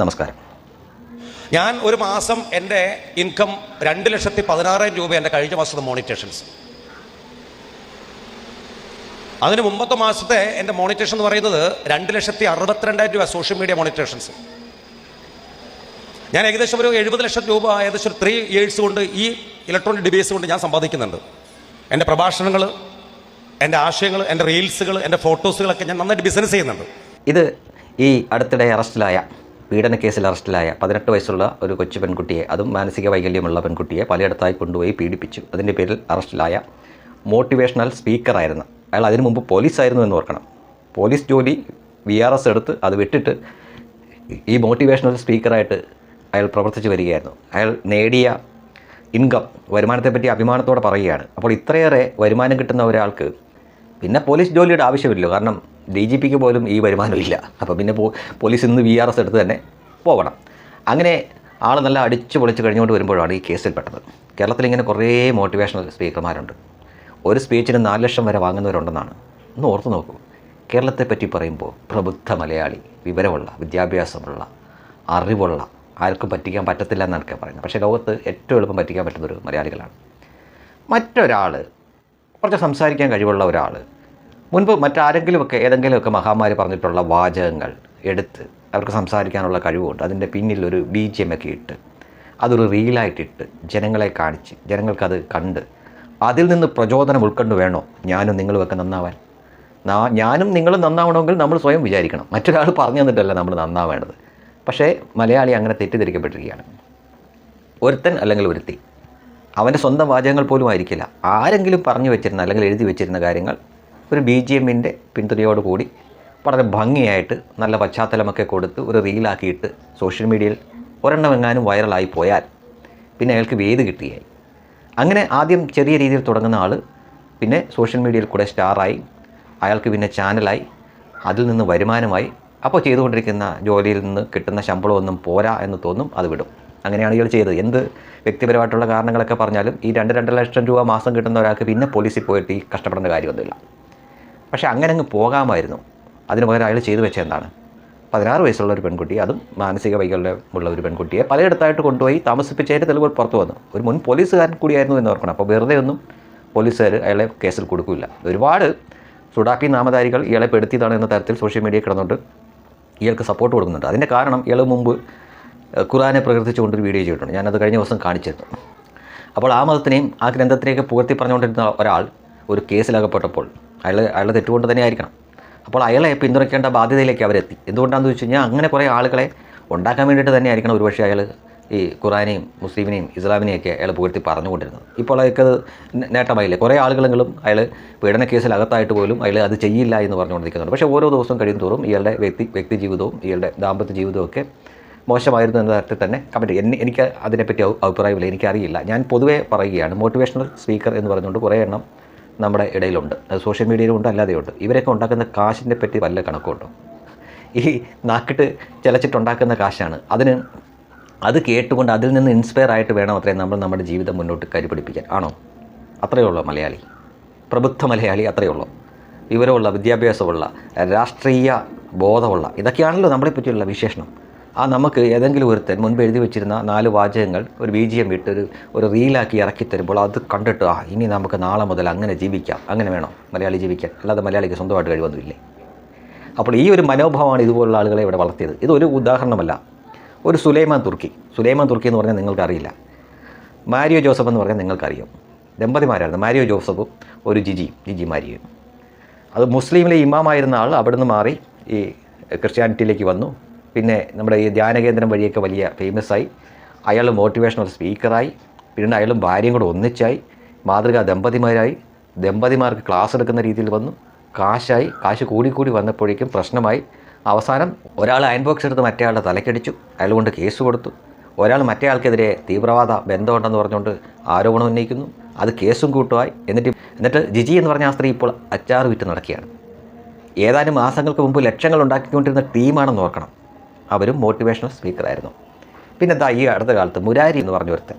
നമസ്കാരം. ഞാൻ ഒരു മാസം എന്റെ ഇൻകം രണ്ട് ലക്ഷത്തി പതിനാറായിരം രൂപ എന്റെ കഴിഞ്ഞ മാസത്തെ മോണിറ്റേഷൻസ്. അതിന് മുമ്പത്തെ മാസത്തെ എന്റെ മോണിറ്റേഷൻ എന്ന് പറയുന്നത് രണ്ട് ലക്ഷത്തി അറുപത്തിരണ്ടായിരം രൂപ സോഷ്യൽ മീഡിയ മോണിറ്റേഷൻസ്. ഞാൻ ഏകദേശം ഒരു എഴുപത് ലക്ഷം രൂപ ഏകദേശം ഒരു ത്രീ ഇയേഴ്സ് കൊണ്ട് ഈ ഇലക്ട്രോണിക് ഡിവൈസ് കൊണ്ട് ഞാൻ സമ്പാദിക്കുന്നുണ്ട്. എന്റെ പ്രഭാഷണങ്ങൾ എന്റെ ആശയങ്ങൾ എന്റെ റീൽസുകൾ എന്റെ ഫോട്ടോസുകളൊക്കെ ഞാൻ നന്നായിട്ട് ബിസിനസ് ചെയ്യുന്നുണ്ട്. ഇത് ഈ അടുത്തിടെ അറസ്റ്റിലായ പീഡന കേസിൽ അറസ്റ്റിലായ പതിനെട്ട് വയസ്സുള്ള ഒരു കൊച്ചു പെൺകുട്ടിയെ അതും മാനസിക വൈകല്യമുള്ള പെൺകുട്ടിയെ പലയിടത്തായി കൊണ്ടുപോയി പീഡിപ്പിച്ചു. അതിന്റെ പേരിൽ അറസ്റ്റിലായ മോട്ടിവേഷണൽ സ്പീക്കറായിരുന്നു. അയാൾ അതിനു മുമ്പ് പോലീസായിരുന്നു എന്ന് ഓർക്കണം. പോലീസ് ജോലി വി ആർ എസ് എടുത്ത് അത് വിട്ടിട്ട് ഈ മോട്ടിവേഷണൽ സ്പീക്കറായിട്ട് അയാൾ പ്രവർത്തിച്ചു വരികയായിരുന്നു. അയാൾ നേടിയ ഇൻകം വരുമാനത്തെപ്പറ്റി അഭിമാനത്തോടെ പറയുകയാണ്. അപ്പോൾ ഇത്രയേറെ വരുമാനം കിട്ടുന്ന ഒരാൾക്ക് പിന്നെ പോലീസ് ജോലിയുടെ ആവശ്യമില്ലല്ലോ. കാരണം ഡി ജി പിക്ക് പോലും ഈ വരുമാനമില്ല അപ്പോൾ പിന്നെ പോലീസ് ഇന്ന് വി ആർ എസ് എടുത്ത് തന്നെ പോകണം അങ്ങനെ ആൾ നല്ല അടിച്ചു പൊളിച്ച് കഴിഞ്ഞുകൊണ്ട് വരുമ്പോഴാണ് ഈ കേസിൽ പെട്ടത്. കേരളത്തിൽ ഇങ്ങനെ കുറേ മോട്ടിവേഷണൽ സ്പീക്കർമാരുണ്ട് ഒരു സ്പീച്ചിന് നാല് ലക്ഷം വരെ വാങ്ങുന്നവരുണ്ടെന്നാണ്. ഒന്ന് ഓർത്ത് നോക്കൂ. കേരളത്തെ പറ്റി പറയുമ്പോൾ പ്രബുദ്ധ മലയാളി വിവരമുള്ള വിദ്യാഭ്യാസമുള്ള അറിവുള്ള ആർക്കും പറ്റിക്കാൻ പറ്റത്തില്ല എന്നാണ് പറയുന്നത്. പക്ഷേ ലോകത്ത് ഏറ്റവും എളുപ്പം പറ്റിക്കാൻ പറ്റുന്നൊരു മലയാളികളാണ്. മറ്റൊരാൾ കുറച്ച് സംസാരിക്കാൻ കഴിവുള്ള ഒരാൾ മുൻപ് മറ്റാരെങ്കിലുമൊക്കെ ഏതെങ്കിലുമൊക്കെ മഹാമാരി പറഞ്ഞിട്ടുള്ള വാചകങ്ങൾ എടുത്ത് അവർക്ക് സംസാരിക്കാനുള്ള കഴിവുണ്ട്. അതിന്റെ പിന്നിൽ ഒരു ബി ജി എം ഒക്കെ ഇട്ട് അതൊരു റീലായിട്ടിട്ട് ജനങ്ങളെ കാണിച്ച് ജനങ്ങൾക്കത് കണ്ട് അതിൽ നിന്ന് പ്രചോദനം ഉൾക്കൊണ്ട് വേണോ ഞാനും നിങ്ങളുമൊക്കെ നന്നാവാൻ? ഞാനും നിങ്ങളും നന്നാവണമെങ്കിൽ നമ്മൾ സ്വയം വിചാരിക്കണം. മറ്റൊരാൾ പറഞ്ഞു തന്നിട്ടല്ല നമ്മൾ നന്നാവേണ്ടത്. പക്ഷേ മലയാളി അങ്ങനെ തെറ്റിദ്ധരിക്കപ്പെട്ടിരിക്കുകയാണ്. ഒരുത്തൻ അല്ലെങ്കിൽ ഒരുത്തി അവന്റെ സ്വന്തം വാചകങ്ങൾ പോലും ആയിരിക്കില്ല. ആരെങ്കിലും പറഞ്ഞു വെച്ചിരുന്ന അല്ലെങ്കിൽ എഴുതി വെച്ചിരുന്ന കാര്യങ്ങൾ ഒരു ബി ജി എമ്മിന്റെ പിന്തുണയോടുകൂടി വളരെ ഭംഗിയായിട്ട് നല്ല പശ്ചാത്തലമൊക്കെ കൊടുത്ത് ഒരു റീലാക്കിയിട്ട് സോഷ്യൽ മീഡിയയിൽ ഒരെണ്ണം എങ്ങാനും വൈറലായി പോയാൽ പിന്നെ അയാൾക്ക് വേദി കിട്ടിയായി അങ്ങനെ ആദ്യം ചെറിയ രീതിയിൽ തുടങ്ങുന്ന ആൾ പിന്നെ സോഷ്യൽ മീഡിയയിൽ കൂടെ സ്റ്റാറായി അയാൾക്ക് പിന്നെ ചാനലായി അതിൽ നിന്ന് വരുമാനമായി. അപ്പോൾ ചെയ്തുകൊണ്ടിരിക്കുന്ന ജോലിയിൽ നിന്ന് കിട്ടുന്ന ശമ്പളമൊന്നും പോരാ എന്ന് തോന്നും അത് വിടും. അങ്ങനെയാണ് ഇയാൾ ചെയ്തത്. എന്ത് വ്യക്തിപരമായിട്ടുള്ള കാരണങ്ങളൊക്കെ പറഞ്ഞാലും ഈ രണ്ട് രണ്ടര ലക്ഷം രൂപ മാസം കിട്ടുന്ന ഒരാൾക്ക് പിന്നെ പോലീസിൽ പോയിട്ട് ഈ കഷ്ടപ്പെടേണ്ട കാര്യമൊന്നുമില്ല. പക്ഷേ അങ്ങനെ അങ്ങ് പോകാമായിരുന്നു. അതിന് പകരം അയാൾ ചെയ്തു വെച്ച എന്താണ്? പതിനാറ് വയസ്സുള്ള ഒരു പെൺകുട്ടി അതും മാനസിക വൈകല്യമുള്ള ഒരു പെൺകുട്ടിയെ പലയിടത്തായിട്ട് കൊണ്ടുപോയി താമസിപ്പിച്ചതിന്റെ തെളിവുകൾ പുറത്തു വന്നു. ഒരു മുൻ പോലീസുകാരൻ കൂടിയായിരുന്നു എന്ന് ഓർക്കണം. അപ്പോൾ വെറുതെ ഒന്നും പോലീസുകാർ അയാളെ കേസിൽ കൊടുക്കില്ല. ഒരുപാട് സുഡാപ്പി നാമധാരികൾ ഇയാളെ പെടുത്തിയതാണ് എന്ന തരത്തിൽ സോഷ്യൽ മീഡിയ കിടന്നുകൊണ്ട് ഇയാൾക്ക് സപ്പോർട്ട് കൊടുക്കുന്നുണ്ട്. അതിന്റെ കാരണം ഇയാൾ മുമ്പ് ഖുറാനെ പ്രകീർത്തിച്ചുകൊണ്ടൊരു വീഡിയോ ചെയ്തിട്ടുണ്ട്. ഞാനത് കഴിഞ്ഞ ദിവസം കാണിച്ചിരുന്നു. അപ്പോൾ ആ മതത്തിനെയും ആ ഗ്രന്ഥത്തിനെയൊക്കെ പുകഴ്ത്തി പറഞ്ഞുകൊണ്ടിരുന്ന ഒരാൾ ഒരു കേസിലകപ്പെട്ടപ്പോൾ അയാൾ അയാളുടെ തെറ്റുകൊണ്ട് തന്നെ ആയിരിക്കണം. അപ്പോൾ അയാളെ പിന്തുണയ്ക്കേണ്ട ബാധ്യതയിലേക്ക് അവരെത്തി. എന്തുകൊണ്ടാണെന്ന് വെച്ച് കഴിഞ്ഞാൽ അങ്ങനെ കുറേ ആളുകളെ ഉണ്ടാക്കാൻ വേണ്ടിയിട്ട് തന്നെ ആയിരിക്കണം ഒരുപക്ഷെ അയാൾ ഈ ഖുറാനെയും മുസ്ലിമിനെയും ഇസ്ലാമിനെയൊക്കെ അയാൾ പുകഴ്ത്തി പറഞ്ഞുകൊണ്ടിരുന്നത്. ഇപ്പോൾ അയാൾക്ക് നേട്ടമായില്ലേ? കുറേ ആളുകളെങ്കിലും അയാൾ പീഡന കേസിലകത്തായിട്ട് പോലും അയാൾ അത് ചെയ്യില്ല എന്ന് പറഞ്ഞുകൊണ്ടിരിക്കുന്നുണ്ട്. പക്ഷേ ഓരോ ദിവസവും കഴിയും തോറും ഇയാളുടെ വ്യക്തി വ്യക്തി ജീവിതവും ഇയാളുടെ ദാമ്പത്യ ജീവിതവും ഒക്കെ മോശമായിരുന്നു എന്ന തരത്തിൽ തന്നെ കമന്റ് എന്നെ എനിക്ക് അതിനെപ്പറ്റി അഭി- അഭിപ്രായമില്ല. എനിക്കറിയില്ല. ഞാൻ പൊതുവേ പറയുകയാണ് മോട്ടിവേഷണൽ സ്പീക്കർ എന്ന് പറഞ്ഞുകൊണ്ട് കുറേ എണ്ണം നമ്മുടെ ഇടയിലുണ്ട്. അത് സോഷ്യൽ മീഡിയയിലുണ്ട് അല്ലാതെയുണ്ട് ഇവരൊക്കെ ഉണ്ടാക്കുന്ന കാശിനെ പറ്റി വല്ല കണക്കുണ്ടോ? ഈ നാക്കിട്ട് ചിലച്ചിട്ടുണ്ടാക്കുന്ന കാശാണ്. അതിന് അത് കേട്ടുകൊണ്ട് അതിൽ നിന്ന് ഇൻസ്പയർ ആയിട്ട് വേണം അത്രയും നമ്മൾ നമ്മുടെ ജീവിതം മുന്നോട്ട് കരുപിടിപ്പിക്കാൻ. ആണോ? അത്രയേ ഉള്ളൂ മലയാളി. പ്രബുദ്ധ മലയാളി അത്രയേ ഉള്ളൂ. വിവരമുള്ള വിദ്യാഭ്യാസമുള്ള രാഷ്ട്രീയ ബോധമുള്ള. ഇതൊക്കെയാണല്ലോ നമ്മളെ പറ്റിയുള്ള വിശേഷണം. ആ നമുക്ക് ഏതെങ്കിലും ഒരുത്തൻ മുൻപ് എഴുതി വെച്ചിരുന്ന നാല് വാചകങ്ങൾ ഒരു ബി ജി എം ഇട്ട് ഒരു ഒരു റീലാക്കി ഇറക്കി തരുമ്പോൾ അത് കണ്ടിട്ട് ആ ഇനി നമുക്ക് നാളെ മുതൽ അങ്ങനെ ജീവിക്കാം അങ്ങനെ വേണം? മലയാളി ജീവിക്കാൻ. അല്ലാതെ മലയാളിക്ക് സ്വന്തമായിട്ട് കഴിവൊന്നുമില്ലേ? അപ്പോൾ ഈ ഒരു മനോഭാവമാണ് ഇതുപോലുള്ള ആളുകളെ ഇവിടെ വളർത്തിയത്. ഇതൊരു ഉദാഹരണമല്ല. ഒരു സുലൈമാൻ തുർക്കി. സുലൈമാൻ തുർക്കി എന്ന് പറഞ്ഞാൽ നിങ്ങൾക്കറിയില്ല. മാരിയോ ജോസഫ് എന്ന് പറഞ്ഞാൽ നിങ്ങൾക്കറിയും. ദമ്പതിമാരായിരുന്നു. മാരിയോ ജോസഫും ഒരു ജിജി ജിജി മാരിയും. അത് മുസ്ലിമിലെ ഇമാമായിരുന്ന ആൾ അവിടുന്ന് മാറി ഈ ക്രിസ്ത്യാനിറ്റിയിലേക്ക് വന്നു. പിന്നെ നമ്മുടെ ഈ ധ്യാനകേന്ദ്രം വഴിയൊക്കെ വലിയ ഫേമസ് ആയി. അയാൾ മോട്ടിവേഷണൽ സ്പീക്കറായി പിന്നെ അയാളും ഭാര്യയും കൂടെ ഒന്നിച്ചായി. മാതൃകാ ദമ്പതിമാരായി. ദമ്പതിമാർക്ക് ക്ലാസ് എടുക്കുന്ന രീതിയിൽ വന്നു. കാശായി. കാശ് കൂടിക്കൂടി വന്നപ്പോഴേക്കും പ്രശ്നമായി. അവസാനം ഒരാൾ അയൺ ബോക്സ് എടുത്ത് മറ്റേ ആളുടെ തലക്കടിച്ചു. അയാൾ കൊണ്ട് കേസ് കൊടുത്തു. ഒരാൾ മറ്റേ ആൾക്കെതിരെ തീവ്രവാദ ബന്ധമുണ്ടെന്ന് പറഞ്ഞുകൊണ്ട് ആരോപണം ഉന്നയിക്കുന്നു. അത് കേസും കൂട്ടുമായി. എന്നിട്ട് എന്നിട്ട് ജിജി എന്ന് പറഞ്ഞ ആ സ്ത്രീ ഇപ്പോൾ അച്ചാറ് വിറ്റ് നടക്കുകയാണ്. ഏതാനും മാസങ്ങൾക്ക് മുമ്പ് ലക്ഷങ്ങൾ ഉണ്ടാക്കിക്കൊണ്ടിരുന്ന ടീമാണെന്ന് ഓർക്കണം. അവരും മോട്ടിവേഷണൽ സ്പീക്കറായിരുന്നു പിന്നെ എന്താ ഈ അടുത്ത കാലത്ത് മുരാരി എന്ന് പറഞ്ഞ ഒരുത്തൻ.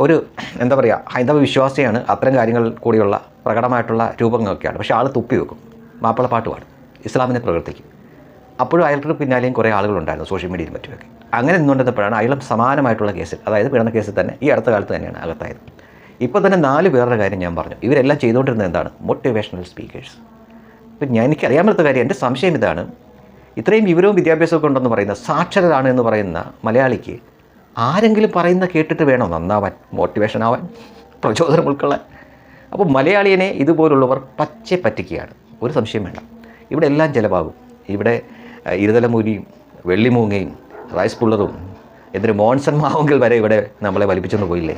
ഒരു എന്താ പറയുക ഹൈന്ദവ വിശ്വാസിയാണ്. അത്തരം കാര്യങ്ങൾ കൂടിയുള്ള പ്രകടമായിട്ടുള്ള രൂപങ്ങളൊക്കെയാണ്. പക്ഷേ ആൾ തുപ്പി വെക്കും. മാപ്പിളപ്പാട്ട് പാടും. ഇസ്ലാമിനെ പ്രവർത്തിക്കും അപ്പോഴും അയാൾക്ക് പിന്നാലെയും കുറേ ആളുകളുണ്ടായിരുന്നു സോഷ്യൽ മീഡിയയിൽ മറ്റുമൊക്കെ. അങ്ങനെ നിന്നുകൊണ്ടിരുന്നപ്പോഴാണ് അയാളും സമാനമായിട്ടുള്ള കേസിൽ അതായത് പീഡന കേസിൽ തന്നെ ഈ അടുത്ത കാലത്ത് തന്നെയാണ് അകത്തായത്. ഇപ്പോൾ തന്നെ നാല് പേരുടെ കാര്യം ഞാൻ പറഞ്ഞു. ഇവരെല്ലാം ചെയ്തുകൊണ്ടിരുന്നത് എന്താണ്? മോട്ടിവേഷണൽ സ്പീക്കേഴ്സ് ഇപ്പം ഞാൻ എനിക്കറിയാൻ പറ്റാത്ത കാര്യം എന്റെ സംശയം ഇതാണ്. ഇത്രയും വിവരവും വിദ്യാഭ്യാസമൊക്കെ ഉണ്ടെന്ന് പറയുന്ന സാക്ഷരരാണ് എന്ന് പറയുന്ന മലയാളിക്ക് ആരെങ്കിലും പറയുന്ന കേട്ടിട്ട് വേണോ? നന്നാവാൻ മോട്ടിവേഷൻ ആവാൻ പ്രചോദനം ഉൾക്കൊള്ളാൻ. അപ്പോൾ മലയാളിയനെ ഇതുപോലുള്ളവർ പച്ചെ പറ്റിക്കുകയാണ്. ഒരു സംശയം വേണ്ട. ഇവിടെ എല്ലാം ചിലവാകും. ഇവിടെ ഇരുതലമൂരിയും വെള്ളിമൂങ്ങയും റൈസ് പുള്ളറും എന്തൊരു മോൺസൺ മാവെങ്കിൽ വരെ ഇവിടെ നമ്മളെ വലിപ്പിച്ചൊന്ന് പോയില്ലേ?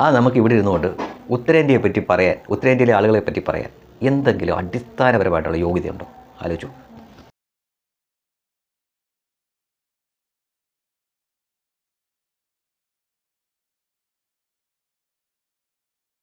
ആ നമുക്ക് ഇവിടെ ഇരുന്നുകൊണ്ട് ഉത്തരേന്ത്യയെ പറ്റി പറയാൻ ഉത്തരേന്ത്യയിലെ ആളുകളെ പറ്റി പറയാൻ എന്തെങ്കിലും അടിസ്ഥാനപരമായിട്ടുള്ള യോഗ്യതയുണ്ടോ? ആലോചിച്ചു.